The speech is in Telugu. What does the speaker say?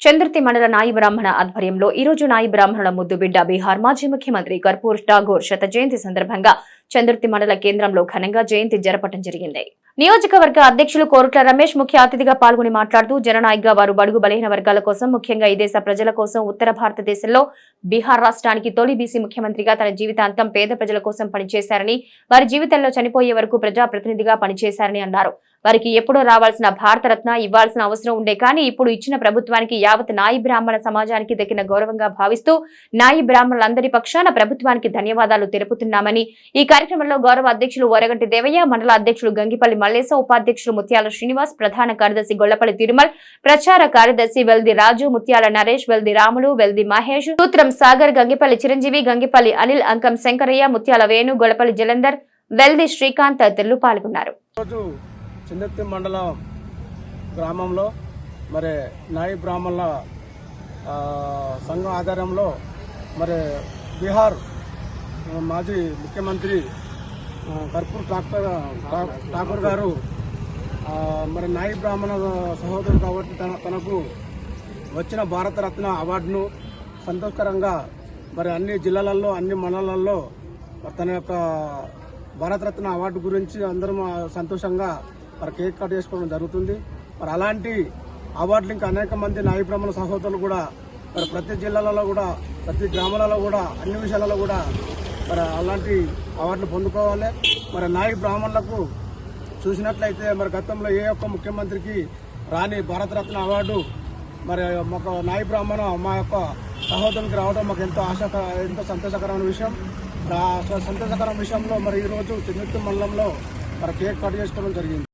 చంద్రతి మండల నాయి బ్రాహ్మణ ఆధ్వర్యంలో ఈరోజు నాయి బ్రాహ్మణుల ముద్దు బిడ్డ బీహార్ మాజీ ముఖ్యమంత్రి కర్పూర్ ఠాగూర్ శత జయంతి సందర్భంగా చంద్రతి మండల కేంద్రంలో ఘనంగా జయంతి జరపడం జరిగింది. నియోజకవర్గ అధ్యక్షులు కోరుట్ల రమేష్ ముఖ్య అతిథిగా పాల్గొని మాట్లాడుతూ జననాయక్గా వారు బడుగు బలహీన వర్గాల కోసం ముఖ్యంగా ఈ దేశ ప్రజల కోసం ఉత్తర భారతదేశంలో బీహార్ రాష్ట్రానికి తొలి బీసీ ముఖ్యమంత్రిగా తన జీవితాంతం పేద ప్రజల కోసం పనిచేశారని వారి జీవితంలో చనిపోయే వరకు ప్రజాప్రతినిధిగా పనిచేశారని అన్నారు. వారికి ఎప్పుడో రావాల్సిన భారతరత్న ఇవ్వాల్సిన అవసరం ఉండే కానీ ఇప్పుడు ఇచ్చిన ప్రభుత్వానికి యావత్ నాయి బ్రాహ్మణ సమాజానికి దక్కిన గౌరవంగా భావిస్తూ నాయి బ్రాహ్మణులందరి పక్షాన ప్రభుత్వానికి ధన్యవాదాలు తెలుపుతున్నామని ఈ కార్యక్రమంలో గౌరవ అధ్యక్షులు వరగంటి దేవయ్య మండల అధ్యక్షులు గంగిపల్లి మల్లేశ ఉపాధ్యక్షులు ముత్యాల శ్రీనివాస్ ప్రధాన కార్యదర్శి గొల్లపల్లి తిరుమల్ ప్రచార కార్యదర్శి వెల్ది రాజు ముత్యాల నరేష్ వెల్ది రాములు వెల్ది మహేష్ సూత్రం సాగర్ గంగిపల్లి చిరంజీవి గంగిపల్లి అనిల్ అంకం శంకరయ్య ముత్యాల వేణు గొల్లపల్లి జలంధర్ వెల్ది శ్రీకాంత్ తదితరులు పాల్గొన్నారు. చిందత్తి మండలం గ్రామంలో మరి నాయి బ్రాహ్మణుల సంఘం ఆధ్వర్యంలో మరి బీహార్ మాజీ ముఖ్యమంత్రి కర్పూర్ ఠాకూర్ ఠా- ఠాకూర్ గారు మరి నాయి బ్రాహ్మణ సహోదరుడు కాబట్టి తన తనకు వచ్చిన భారతరత్న అవార్డును సంతోషకరంగా మరి అన్ని జిల్లాలలో అన్ని మండలాల్లో తన యొక్క భారతరత్న అవార్డు గురించి అందరం సంతోషంగా మరి కేక్ కట్ చేసుకోవడం జరుగుతుంది. మరి అలాంటి అవార్డులు ఇంకా అనేక మంది నాయి బ్రాహ్మణ సహోదరులు కూడా మరి ప్రతి జిల్లాలలో కూడా ప్రతి గ్రామాలలో కూడా అన్ని విషయాలలో కూడా మరి అలాంటి అవార్డులు పొందుకోవాలి. మరి నాయక బ్రాహ్మణులకు చూసినట్లయితే మరి గతంలో ఏ ఒక్క ముఖ్యమంత్రికి రాని భారతరత్న అవార్డు మరి మాకు నాయ బ్రాహ్మణ మా యొక్క సహోదరునికి రావడం మాకు ఎంతో ఆశ ఎంతో సంతోషకరమైన విషయం. మరి సంతోషకరమైన విషయంలో మరి ఈరోజు చిన్నెత్తు మండలంలో మరి కేక్ కట్ చేసుకోవడం జరిగింది.